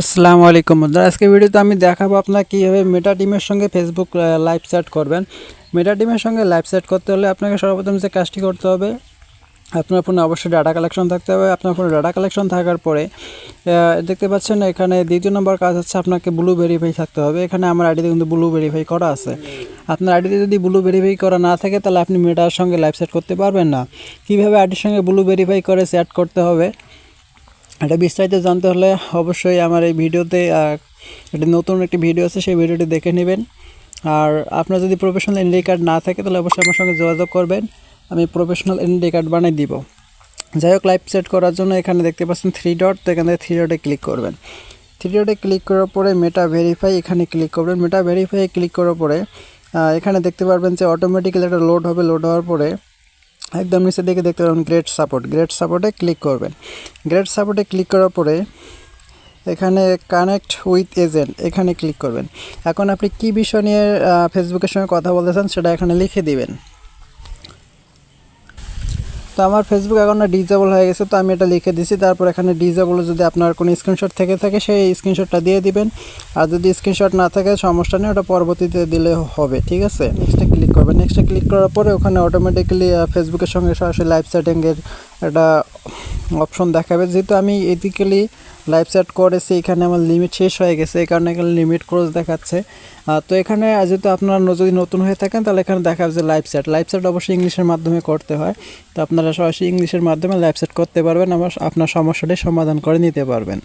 আসসালামু আলাইকুম বন্ধুরা। আজকে ভিডিওতে আমি দেখাবো আপনার কীভাবে মেটা টিমের সঙ্গে ফেসবুক লাইভ চ্যাট করবেন। মেটা টিমের সঙ্গে লাইভ চ্যাট করতে হলে আপনাকে সর্বপ্রথম যে কাজটি করতে হবে, আপনার ফোনে অবশ্যই ডাটা কালেকশন থাকতে হবে। আপনার ফোনে ডাটা কালেকশন থাকার পরে দেখতে পাচ্ছেন এখানে দ্বিতীয় নম্বর কাজ হচ্ছে আপনাকে ব্লু ভেরিফাই থাকতে হবে। এখানে আমার আইডিতে কিন্তু ব্লু ভেরিফাই করা আছে। আপনার আইডিতে যদি ব্লু ভেরিফাই করা না থাকে, তাহলে আপনি মেটার সঙ্গে লাইভ চ্যাট করতে পারবেন না। কীভাবে আইডির সঙ্গে ব্লু ভেরিফাই করে চ্যাট করতে হবে? এটা বিস্তারিত জানতে হলে অবশ্যই আমার এই ভিডিওতে একটি নতুন একটি ভিডিও আছে, সেই ভিডিওটি দেখে নেবেন। আর আপনার যদি প্রফেশনাল এনডি কার্ড না থাকে, তাহলে অবশ্যই আমার সঙ্গে যোগাযোগ করবেন। আমি প্রফেশনাল এনডি কার্ড বানিয়ে দিব। যাই হোক লাইভ সেট করার জন্য এখানে দেখতে পাচ্ছেন থ্রি ডট তো এখান থেকে থ্রি ডটে ক্লিক করবেন। থ্রি ডটে ক্লিক করার পরে মেটা ভেরিফাই এখানে ক্লিক করবেন। মেটা ভেরিফাই ক্লিক করার পরে এখানে দেখতে পারবেন যে অটোমেটিক্যালি একটা লোড হবে। লোড হওয়ার পরে একদম নিচে দেখে দেখতে পাবেন গ্রেট সাপোর্ট গ্রেট সাপোর্টে ক্লিক করবেন। গ্রেট সাপোর্টে ক্লিক করার পরে এখানে কানেক্ট উইথ এজেন্ট এখানে ক্লিক করবেন। এখন আপনি কি বিষয় নিয়ে ফেসবুকের সঙ্গে কথা বলতে চান সেটা এখানে লিখে দিবেন। তো আমার ফেসবুক অ্যাকাউন্টটা ডিজেবল হয়ে গেছে, তো আমি এটা লিখে দিছি। তারপর এখানে ডিজেবল যদি আপনার কোনো স্ক্রিনশট থেকে থাকে, সেই স্ক্রিনশটটা দিয়ে দিবেন। আর যদি স্ক্রিনশট না থাকে, সমস্যা নেই, ওটা পরবর্তীতে দিলে হবে, ঠিক আছে? নেক্সটে ক্লিক করবেন। নেক্সটে ক্লিক করার পরে ওখানে অটোমেটিক্যালি ফেসবুকের সঙ্গে সরাসরি লাইভ সেটিংয়ের একটা অপশন দেখাবে। যেহেতু আমি এথিক্যালি লাইভ সেট করেছি, এখানে আমার লিমিট শেষ হয়ে গেছে, এই কারণে এখানে লিমিট ক্রস দেখাচ্ছে। তো এখানে যেহেতু আপনারা যদি নতুন হয়ে থাকেন, তাহলে এখানে দেখা যে লাইভ সেট লাইভ সেট অবশ্যই ইংলিশের মাধ্যমে করতে হয়। তো আপনারা সরাসরি ইংলিশের মাধ্যমে লাইফ সেট করতে পারবেন, আবার আপনার সমস্যাটি সমাধান করে নিতে পারবেন।